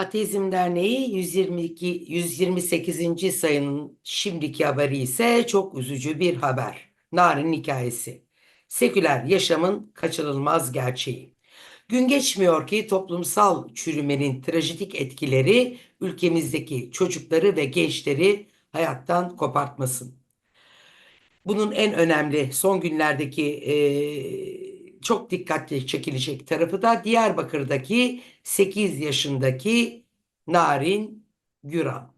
Ateizm Derneği 122 128. sayının şimdiki haberi ise çok üzücü bir haber. Narin hikayesi. Seküler yaşamın kaçınılmaz gerçeği. Gün geçmiyor ki toplumsal çürümenin trajidik etkileri ülkemizdeki çocukları ve gençleri hayattan kopartmasın. Bunun en önemli son günlerdeki eee, çok dikkatli çekilecek tarafı da Diyarbakır'daki 8 yaşındaki Narin Güran.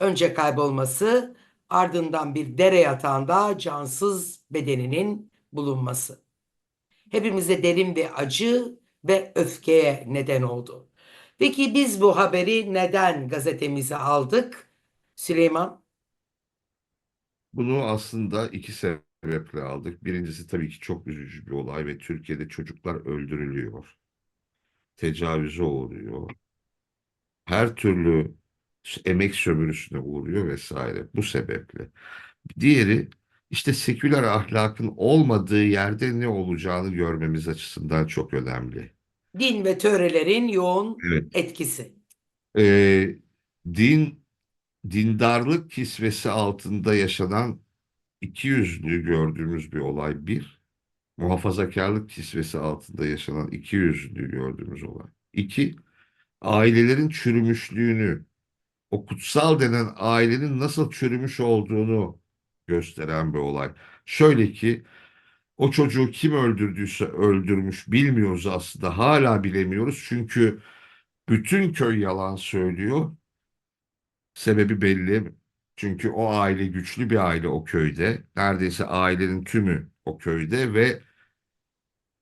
Önce kaybolması, ardından bir dere yatağında cansız bedeninin bulunması. Hepimize derin bir acı ve öfkeye neden oldu. Peki biz bu haberi neden gazetemize aldık? Süleyman? Bunu aslında iki sebeple aldık. Birincisi tabii ki çok üzücü bir olay ve Türkiye'de çocuklar öldürülüyor. Tecavüze uğruyor. Her türlü emek sömürüsüne uğruyor vesaire. Bu sebeple. Diğeri işte seküler ahlakın olmadığı yerde ne olacağını görmemiz açısından çok önemli. Din ve törelerin yoğun Evet. etkisi. Ee, din dindarlık kisvesi altında yaşanan iki yüzlü gördüğümüz bir olay bir. Muhafazakarlık kisvesi altında yaşanan iki yüzlü gördüğümüz olay. İki, ailelerin çürümüşlüğünü, o kutsal denen ailenin nasıl çürümüş olduğunu gösteren bir olay. Şöyle ki, o çocuğu kim öldürdüyse öldürmüş bilmiyoruz aslında. Hala bilemiyoruz çünkü bütün köy yalan söylüyor. Sebebi belli. Çünkü o aile güçlü bir aile o köyde. Neredeyse ailenin tümü o köyde ve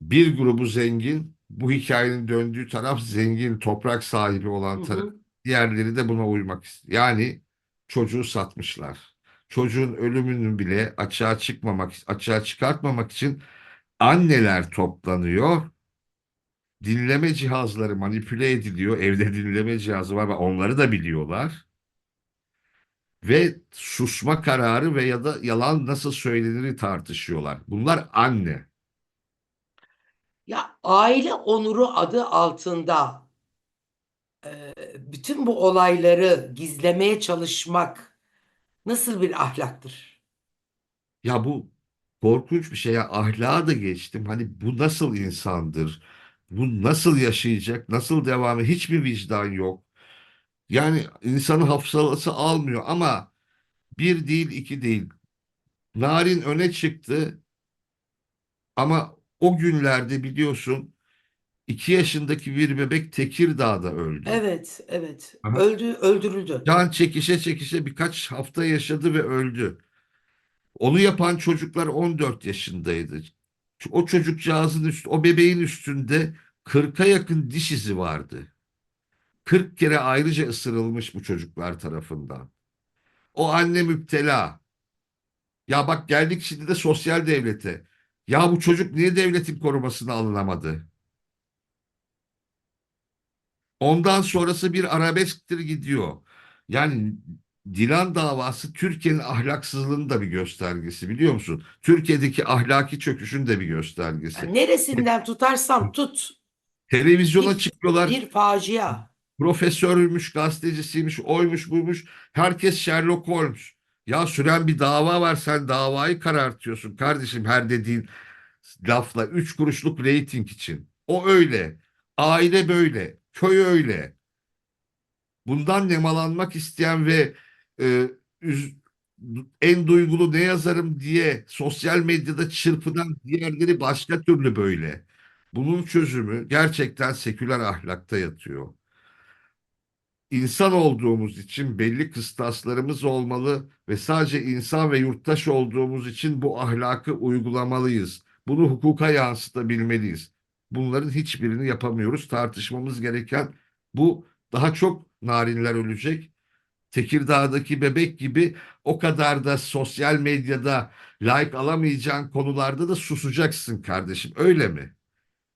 bir grubu zengin, bu hikayenin döndüğü taraf zengin, toprak sahibi olan taraf. hı. Diğerleri de buna uymak istiyor. Yani çocuğu satmışlar. Çocuğun ölümünü bile açığa çıkmamak, açığa çıkartmamak için anneler toplanıyor. Dinleme cihazları manipüle ediliyor. Evde dinleme cihazı var ve onları da biliyorlar. Ve susma kararı ve ya da yalan nasıl söyleniri tartışıyorlar. Bunlar anne. Ya aile onuru adı altında e, bütün bu olayları gizlemeye çalışmak nasıl bir ahlaktır? Ya bu korkunç bir şey ya ahlaka da geçtim. Hani bu nasıl insandır? Bu nasıl yaşayacak? Nasıl devam edecek? Hiçbir vicdan yok. Yani insanın hafızası almıyor ama bir değil iki değil. Narin öne çıktı ama o günlerde biliyorsun iki yaşındaki bir bebek Tekirdağ'da öldü. Evet, evet. Aha. Öldü, öldürüldü. Can çekişe çekişe birkaç hafta yaşadı ve öldü. Onu yapan çocuklar 14 yaşındaydı. O çocukcağızın üst, o bebeğin üstünde 40'a yakın diş izi vardı. 40 kere ayrıca ısırılmış bu çocuklar tarafından. O anne müptela. Ya bak geldik şimdi de sosyal devlete. Ya bu çocuk niye devletin korumasına alınamadı? Ondan sonrası bir arabesktir gidiyor. Yani Dilan davası Türkiye'nin ahlaksızlığının da bir göstergesi biliyor musun? Türkiye'deki ahlaki çöküşün de bir göstergesi. Yani neresinden tutarsan tut. Televizyona Bir, çıkıyorlar. bir facia. Profesörmüş, gazetecisiymiş, oymuş, buymuş. Herkes Sherlock Holmes. Ya süren bir dava var sen davayı karartıyorsun kardeşim her dediğin lafla. Üç kuruşluk reyting için. O öyle. Aile böyle. Köy öyle. Bundan nemalanmak isteyen ve e, üz- en duygulu ne yazarım diye sosyal medyada çırpınan diğerleri başka türlü böyle. Bunun çözümü gerçekten seküler ahlakta yatıyor. İnsan olduğumuz için belli kıstaslarımız olmalı ve sadece insan ve yurttaş olduğumuz için bu ahlakı uygulamalıyız. Bunu hukuka yansıtabilmeliyiz. Bunların hiçbirini yapamıyoruz. Tartışmamız gereken bu daha çok narinler ölecek. Tekirdağ'daki bebek gibi o kadar da sosyal medyada like alamayacağın konularda da susacaksın kardeşim. Öyle mi?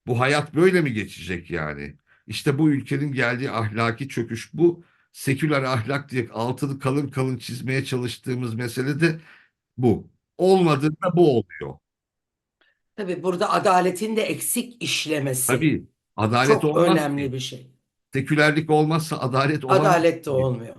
Bu hayat böyle mi geçecek yani? İşte bu ülkenin geldiği ahlaki çöküş bu. Seküler ahlak diye altını kalın kalın çizmeye çalıştığımız mesele de bu. Olmadığında bu oluyor. Tabii burada adaletin de eksik işlemesi Tabii adalet çok olmaz önemli bir şey. Sekülerlik olmazsa adalet olamaz. Adalet de olmuyor.